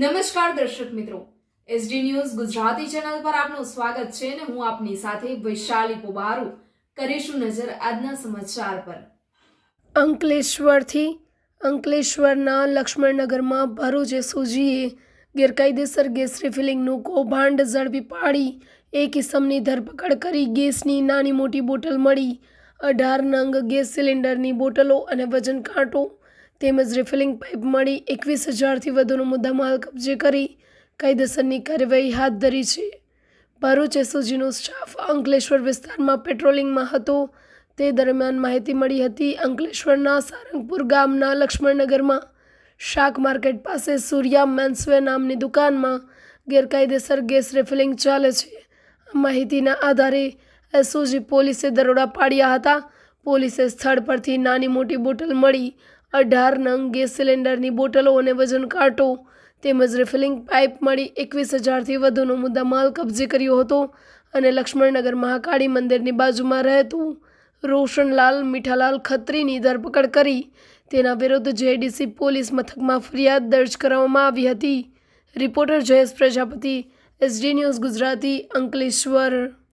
નમસ્કાર દર્શક મિત્રો. એસડી ન્યૂઝ ગુજરાતી ચેનલ પર આપનું સ્વાગત છે અને હું આપની સાથે વૈશાલી પોબારુ કરીશું નજર આજના સમાચાર પર. અંકલેશ્વરથી અંકલેશ્વરના લક્ષ્મણનગરમાં ભરૂચ એસઓજીએ ગેરકાયદેસર ગેસ રિફિલિંગનું કૌભાંડ ઝડપી પાડી. એક ઇસમની ધરપકડ કરી ગેસની નાની મોટી બોટલ મળી. અઢાર નંગ ગેસ સિલિન્ડરની બોટલો અને વજન કાંટો તેમજ રિફિલિંગ પાઇપ મળી એકવીસ હજારથી વધુનો મુદ્દામાલ કબજે કરી કાયદેસરની કાર્યવાહી હાથ ધરી છે. ભરૂચ એસઓજીનો સ્ટાફ અંકલેશ્વર વિસ્તારમાં પેટ્રોલિંગમાં હતો. તે દરમિયાન માહિતી મળી હતી, અંકલેશ્વરના સારંગપુર ગામના લક્ષ્મણનગરમાં શાક માર્કેટ પાસે સૂર્યા મેન્સવે નામની દુકાનમાં ગેરકાયદેસર ગેસ રિફિલિંગ ચાલે છે. માહિતીના આધારે એસઓજી પોલીસે દરોડા પાડ્યા હતા. પોલીસે સ્થળ પરથી નાની મોટી બોટલ મળી અઢાર નંગ ગેસ સિલિન્ડરની બોટલો અને વજન કાંટો તેમજ રિફિલિંગ પાઇપ મળી એકવીસ હજારથી વધુનો મુદ્દામાલ કબજે કર્યો હતો અને લક્ષ્મણનગર મહાકાળી મંદિરની બાજુમાં રહેતું રોશનલાલ મીઠાલાલ ખત્રીની ધરપકડ કરી. તેના વિરુદ્ધ જેડીસી પોલીસ મથકમાં ફરિયાદ દર્જ કરવામાં આવી હતી. Reporter Jayesh Prajapati, S D news Gujarati, Ankleshwar.